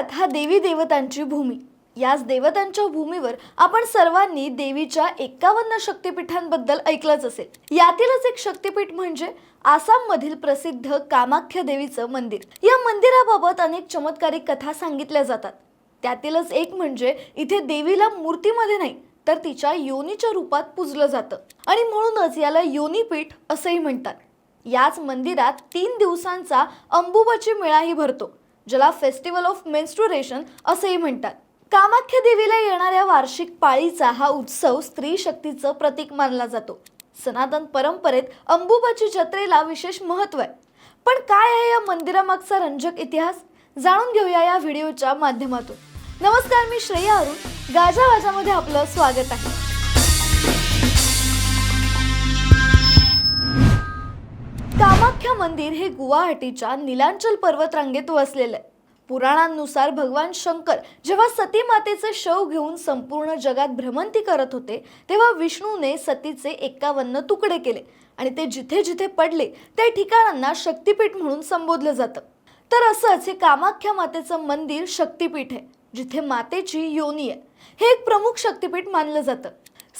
भारत हा देवी देवतांची भूमी. याच देवतांच्या भूमीवर आपण सर्वांनी देवीच्या एकावन्न शक्तिपीठांबद्दल ऐकलंच असेल. यातीलच एक शक्तिपीठ म्हणजे आसाममधील प्रसिद्ध कामाख्या देवीचं मंदिर. या मंदिराबाबत अनेक चमत्कारिक कथा सांगितल्या जातात. त्यातीलच एक म्हणजे इथे देवीला मूर्तीमध्ये नाही तर तिच्या योनीच्या रूपात पूजलं जातं. आणि म्हणूनच याला योनीपीठ असंही म्हणतात. याच मंदिरात तीन दिवसांचा अंबुबाची मेळाही भरतो. ज्याला फेस्टिवल ऑफ मेन्स्ट्रुरेशन असेही म्हणतात. कामाख्या देवीला येणाऱ्या वार्षिक पाळीचा हा उत्सव स्त्री शक्तीचं प्रतीक मानला जातो. सनातन परंपरेत अंबुबाची जत्रेला विशेष महत्त्व आहे. पण काय आहे या मंदिरामागचा रंजक इतिहास? जाणून घेऊया या व्हिडिओच्या माध्यमातून. नमस्कार मी श्रेया अरुण. गाजा वाजामध्ये आपलं स्वागत आहे. मंदिर हे गुवाहाटीच्या निलांचल पर्वतरांगेत वसलेलं आहे. पुराणांनुसार भगवान शंकर जेव्हा सती मातेचे शव घेऊन संपूर्ण जगात भ्रमंती करत होते तेव्हा विष्णूने सतीचे एकावन्न तुकडे केले आणि ते जिथे जिथे पडले त्या ठिकाणांना शक्तिपीठ म्हणून संबोधलं जातं. तर असंच हे कामाख्या मातेचं मंदिर शक्तिपीठ आहे जिथे मातेची योनी आहे. हे एक प्रमुख शक्तिपीठ मानलं जातं.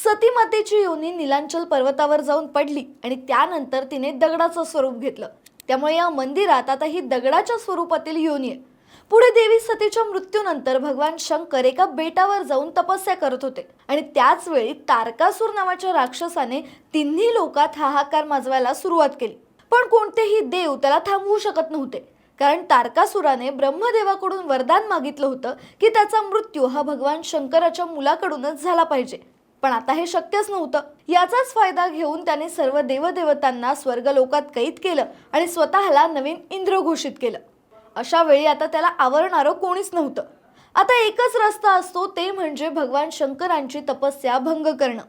सती मातेची योनी निलांचल पर्वतावर जाऊन पडली आणि त्यानंतर तिने दगडाचं स्वरूप घेतलं. त्यामुळे या मंदिरात आता ही दगडाच्या स्वरूपातील योनी आहे. पुढे देवी सतीच्या मृत्यूनंतर भगवान शंकर एका बेटावर जाऊन तपस्या करत होते. आणि त्याच वेळी तारकासूर नावाच्या राक्षसाने तिन्ही लोकात हाहाकार माजवायला सुरुवात केली. पण कोणतेही देव त्याला थांबवू शकत नव्हते. कारण तारकासुराने ब्रह्मदेवाकडून वरदान मागितलं होतं की त्याचा मृत्यू हा भगवान शंकराच्या मुलाकडूनच झाला पाहिजे. पण आता हे शक्यच नव्हतं. याचाच फायदा घेऊन त्याने सर्व देवदेवतांना स्वर्गलोकात कैद केलं आणि स्वतःला नवीन इंद्र घोषित केलं. अशा वेळी आता त्याला आवरणारं कोणीच नव्हतं. आता एकच रस्ता असतो ते म्हणजे भगवान शंकरांची तपस्या भंग करणं.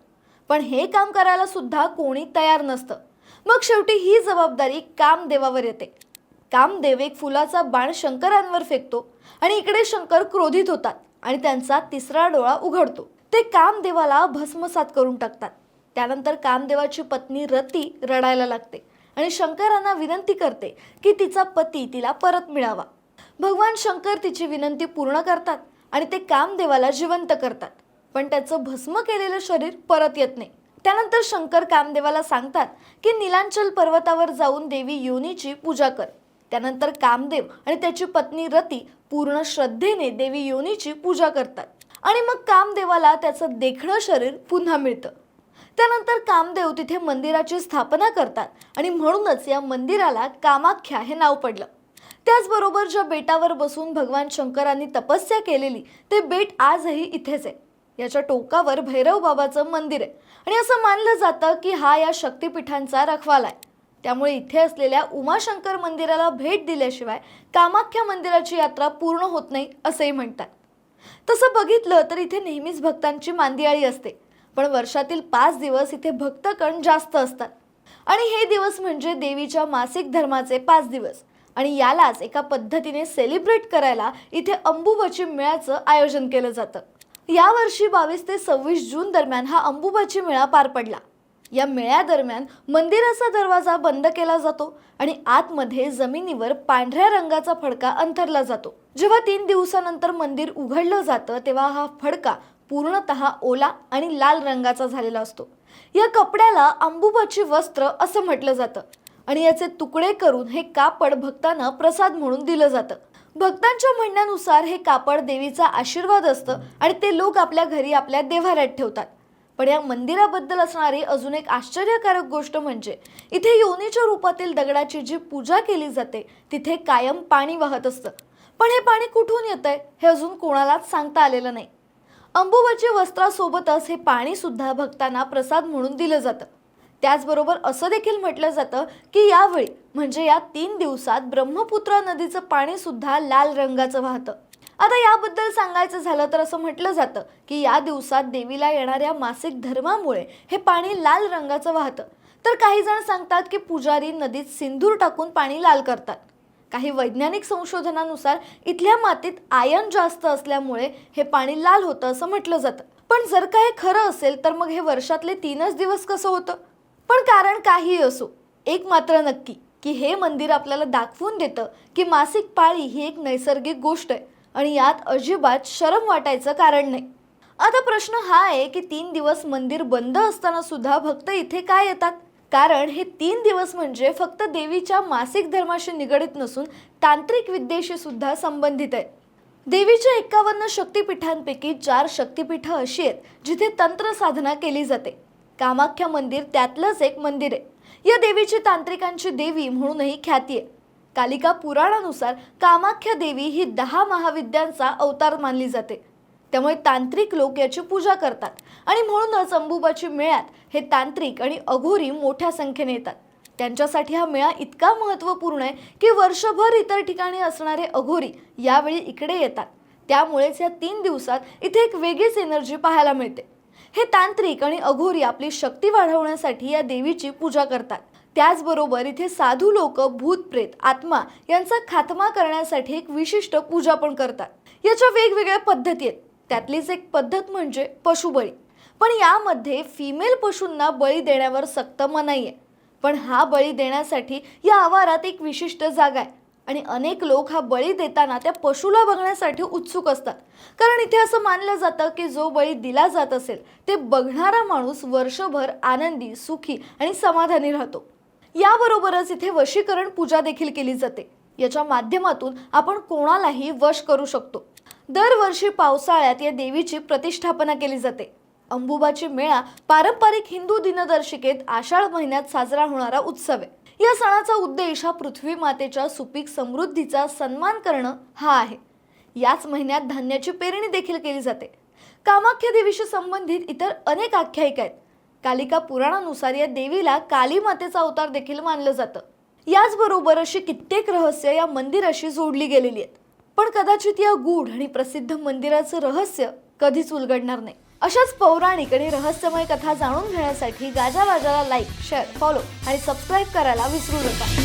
पण हे काम करायला सुद्धा कोणी तयार नसतं. मग शेवटी ही जबाबदारी कामदेवावर येते. कामदेव एक फुलाचा बाण शंकरांवर फेकतो आणि इकडे शंकर क्रोधित होतात आणि त्यांचा तिसरा डोळा उघडतो. ते कामदेवाला भस्मसात करून टाकतात. त्यानंतर कामदेवाची पत्नी रती रडायला लागते आणि शंकरांना विनंती करते की तिचा पती तिला परत मिळावा. भगवान शंकर तिची विनंती पूर्ण करतात आणि ते कामदेवाला जिवंत करतात. पण त्याचं भस्म केलेलं शरीर परत येत नाही. त्यानंतर शंकर कामदेवाला सांगतात की नीलांचल पर्वतावर जाऊन देवी योनीची पूजा कर. त्यानंतर कामदेव आणि त्याची पत्नी रती पूर्ण श्रद्धेने देवी योनीची पूजा करतात. आणि मग कामदेवाला त्याचं देखणं शरीर पुन्हा मिळतं. त्यानंतर कामदेव तिथे मंदिराची स्थापना करतात आणि म्हणूनच या मंदिराला कामाख्या हे नाव पडलं. त्याचबरोबर ज्या बेटावर बसून भगवान शंकरांनी तपस्या केलेली ते बेट आजही इथेच आहे. याच्या टोकावर भैरव बाबाचं मंदिर आहे. आणि असं मानलं जातं की हा या शक्तिपीठांचा रखवाला आहे. त्यामुळे इथे असलेल्या उमाशंकर मंदिराला भेट दिल्याशिवाय कामाख्या मंदिराची यात्रा पूर्ण होत नाही असंही म्हणतात. तसं बघितलं तर इथे नेहमीच भक्तांची मांदियाळी असते. पण वर्षातील पाच दिवस इथे भक्तकण जास्त असतात. आणि हे दिवस म्हणजे देवीच्या मासिक धर्माचे पाच दिवस. आणि यालाच एका पद्धतीने सेलिब्रेट करायला इथे अंबुबाची मेळ्याचं आयोजन केलं जातं. यावर्षी बावीस ते सव्वीस जून दरम्यान हा अंबुबाची मेळा पार पडला. या मेळ्यादरम्यान मंदिराचा दरवाजा बंद केला जातो आणि आतमध्ये जमिनीवर पांढऱ्या रंगाचा फडका अंथरला जातो. जेव्हा तीन दिवसानंतर मंदिर उघडलं जातं तेव्हा हा फडका पूर्णतः ओला आणि लाल रंगाचा झालेला असतो. या कपड्याला अंबुबाची वस्त्र असं म्हटलं जातं आणि याचे तुकडे करून हे कापड भक्तांना प्रसाद म्हणून दिलं जातं. भक्तांच्या म्हणण्यानुसार हे कापड देवीचा आशीर्वाद असतं आणि ते लोक आपल्या घरी आपल्या देव्हाऱ्यात ठेवतात. पण या मंदिराबद्दल असणारी अजून एक आश्चर्यकारक गोष्ट म्हणजे इथे योनीच्या रूपातील दगडाची जी पूजा केली जाते तिथे कायम पाणी वाहत असतं. पण हे पाणी कुठून येतंय हे अजून कोणालाच सांगता आलेलं नाही. अंबुबाची वस्त्रासोबतच हे पाणी सुद्धा भक्तांना प्रसाद म्हणून दिलं जातं. त्याचबरोबर असं देखील म्हटलं जातं की यावेळी म्हणजे या तीन दिवसात ब्रह्मपुत्रा नदीचं पाणी सुद्धा लाल रंगाचं वाहतं. आता याबद्दल सांगायचं झालं तर असं म्हटलं जातं की या दिवसात देवीला येणाऱ्या मासिक धर्मामुळे हे पाणी लाल रंगाचं वाहतं. तर काही जण सांगतात की पुजारी नदीत सिंदूर टाकून पाणी लाल करतात. काही वैज्ञानिक संशोधनानुसार इथल्या मातीत आयन जास्त असल्यामुळे हे पाणी लाल होतं असं म्हटलं जातं. पण जर का हे खरं असेल तर मग हे वर्षातले तीनच दिवस कसं होतं? पण कारण काहीही असो. एक मात्र नक्की की हे मंदिर आपल्याला दाखवून देतं की मासिक पाळी ही एक नैसर्गिक गोष्ट आहे. आणि यात अजिबात शरम वाटायचं कारण नाही. आता प्रश्न हा आहे की तीन दिवस मंदिर बंद असताना सुद्धा भक्त इथे काय येतात? कारण हे तीन दिवस म्हणजे फक्त देवीच्या मासिक धर्माशी निगडीत नसून तांत्रिक विद्येशी सुद्धा संबंधित आहे. देवीच्या एकावन्न शक्तिपीठांपैकी चार शक्तिपीठं अशी आहेत जिथे तंत्र साधना केली जाते. कामाख्या मंदिर त्यातलंच एक मंदिर आहे. या देवीची तांत्रिकांची देवी म्हणूनही ख्याती आहे. कालिका पुराणानुसार कामाख्या देवी ही दहा महाविद्यांचा अवतार मानली जाते. त्यामुळे तांत्रिक लोक याची पूजा करतात आणि म्हणूनच अंबुबाची मेळ्यात हे तांत्रिक आणि अघोरी मोठ्या संख्येने येतात. त्यांच्यासाठी हा मेळा इतका महत्त्वपूर्ण आहे की वर्षभर इतर ठिकाणी असणारे अघोरी यावेळी इकडे येतात. त्यामुळेच या तीन दिवसात इथे एक वेगळीच एनर्जी पाहायला मिळते. हे तांत्रिक आणि अघोरी आपली शक्ती वाढवण्यासाठी या देवीची पूजा करतात. त्याचबरोबर इथे साधू लोक भूतप्रेत आत्मा यांचा खात्मा करण्यासाठी एक विशिष्ट पूजा पण करतात. याच्या वेगवेगळ्या पद्धती आहेत. त्यातलीच एक पद्धत म्हणजे पशुबळी. पण यामध्ये फिमेल पशूंना बळी देण्यावर सक्त मनाई आहे. पण हा बळी देण्यासाठी या आवारात एक विशिष्ट जागा आहे. आणि अनेक लोक हा बळी देताना त्या पशुला बघण्यासाठी उत्सुक असतात. कारण इथे असं मानलं जातं की जो बळी दिला जात असेल ते बघणारा माणूस वर्षभर आनंदी सुखी आणि समाधानी राहतो. याबरोबरच इथे वशीकरण पूजा देखील केली जाते. याच्या माध्यमातून आपण कोणालाही वश करू शकतो. दरवर्षी पावसाळ्यात या देवीची प्रतिष्ठापना केली जाते. अंबुबाची मेळा पारंपरिक हिंदू दिनदर्शिकेत आषाढ महिन्यात साजरा होणारा उत्सव आहे. या सणाचा उद्देश हा पृथ्वी मातेच्या सुपीक समृद्धीचा सन्मान करणं हा आहे. याच महिन्यात धान्याची पेरणी देखील केली जाते. कामाख्या देवीशी संबंधित इतर अनेक आख्यायिका आहेत. कालिका पुराणानुसार या देवीला काली मातेचा अवतार देखील मानलं जातं. याचबरोबर अशी कित्येक रहस्य या मंदिराशी जोडली गेलेली आहेत. पण कदाचित या गूढ आणि प्रसिद्ध मंदिराचं रहस्य कधीच उलगडणार नाही. अशाच पौराणिक आणि रहस्यमय कथा जाणून घेण्यासाठी गाजा बाजाला लाईक शेअर फॉलो आणि सबस्क्राईब करायला विसरू नका.